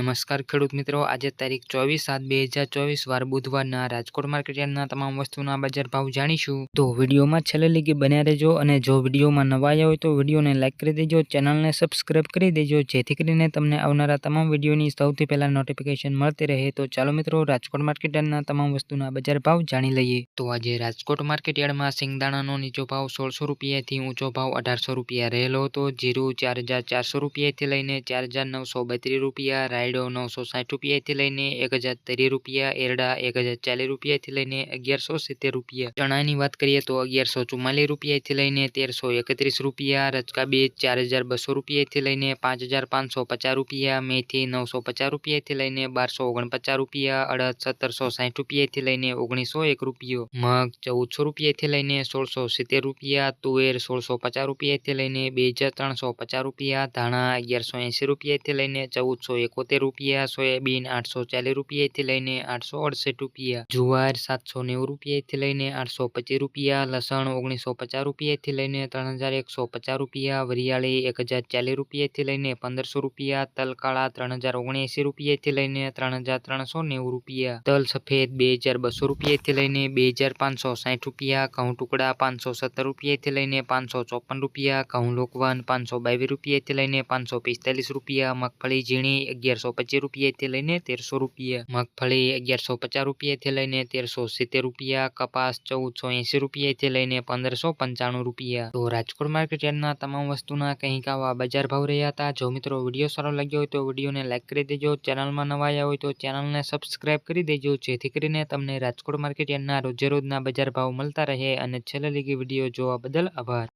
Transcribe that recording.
નમસ્કાર ખેડૂત મિત્રો. આજે તારીખ ચોવીસ સાત બે હજાર ચોવીસ, વાર બુધવારના રાજકોટ માર્કેટયાર્ડના તમામ વસ્તુના બજાર ભાવ જાણીશું. તો વિડીયોમાં છેલ્લે લીગી બન્યા રહેજો અને જો વિડીયોમાં નવા આવ્યા હોય તો વિડીયોને લાઇક કરી દેજો, ચેનલને સબસ્ક્રાઇબ કરી દેજો, જેથી કરીને તમને આવનારા તમામ વિડીયોની સૌથી પહેલાં નોટિફિકેશન મળતી રહે. તો ચાલો મિત્રો, રાજકોટ માર્કેટયાર્ડના તમામ વસ્તુના બજાર ભાવ જાણી લઈએ. તો આજે રાજકોટ માર્કેટ યાર્ડમાં સિંગદાણાનો નીચો ભાવ સોળસો રૂપિયાથી ઊંચો ભાવ અઢારસો રૂપિયા રહેલો હતો. જીરું ચાર હજાર ચારસો રૂપિયાથી લઈને ચાર હજાર નવસો બત્રીસ રૂપિયા, રાયડો નવસો સાઠ રૂપિયાથી લઈને એક રૂપિયા, એરડા એક હજાર ચાલીસ રૂપિયાથી લઈને અગિયારસો સિત્તેર રૂપિયા. ચણાની વાત કરીએ તો અગિયારસો ચુમ્માલીસ રૂપિયાથી લઈને તેરસો એકત્રીસ રૂપિયા રચકા બીજ ચાર હજાર બસો રૂપિયાથી લઈને પાંચ હજાર પાંચસો પચાસ રૂપિયા, મેથી નવસો પચાસ રૂપિયાથી લઈને બારસો ઓગણપચાસ રૂપિયા, અડદ સત્તરસો સાઠ રૂપિયાથી લઈને ઓગણીસો એક રૂપિયો, મગ ચૌદસો રૂપિયાથી લઈને સોળસો સિત્તેર રૂપિયા, તુવેર સોળસો પચાસ રૂપિયાથી લઈને બે હજાર ત્રણસો પચાસ રૂપિયા, ધાણા અગિયારસો એંસી રૂપિયાથી લઈને ચૌદસો એકોતેર રૂપિયા સોયાબીન આઠસો ચાલીસ રૂપિયાથી લઈને આઠસો અડસઠ રૂપિયા, જુવાર સાતસો નેવું રૂપિયાથી લઈને આઠસો પચીસ રૂપિયા, લસણ ઓગણીસો પચાસ રૂપિયાથી લઈને ત્રણ હજાર એકસો પચાસ રૂપિયા, વરિયાળી એક હજાર ચાલીસ રૂપિયાથી લઈને પંદરસો રૂપિયા તલ કાળા ત્રણ હજાર ઓગણએંસી રૂપિયાથી લઈને ત્રણ હજાર ત્રણસો નેવું રૂપિયા, તલ સફેદ બે હજાર બસો રૂપિયાથી લઈને બે હજાર પાંચસો સાઠ રૂપિયા, ઘઉં ટુકડા પાંચસો સત્તર રૂપિયાથી લઈને પાંચસો ચોપન રૂપિયા, ઘઉં લોકવન પાંચસો બાવીસ રૂપિયાથી લઈને પાંચસો પિસ્તાલીસ રૂપિયા, મગફળી ઝીણી અગિયારસો પચીસ રૂપિયાથી લઈને તેરસો રૂપિયા. મગફળી અગિયારસો પચાસ રૂપિયાથી લઈને તેરસો સિત્તેર રૂપિયા. કપાસ ચૌદસો એંસી રૂપિયાથી લઈને પંદરસો પંચાણું રૂપિયા. તો રાજકોટ માર્કેટ યાર્ડના તમામ વસ્તુના કંઈક આવા બજાર ભાવ રહ્યા હતા. જો મિત્રો વીડિયો સારો લાગ્યો હોય તો વિડીયોને લાઇક કરી દેજો. ચેનલમાં નવા આવ્યા હોય તો ચેનલને સબસ્ક્રાઇબ કરી દેજો. જેથી કરીને તમને રાજકોટ માર્કેટ યાર્ડના રોજેરોજના બજાર ભાવ મળતા રહે. અને છેલ્લે લીગી વીડિયો જોવા બદલ આભાર.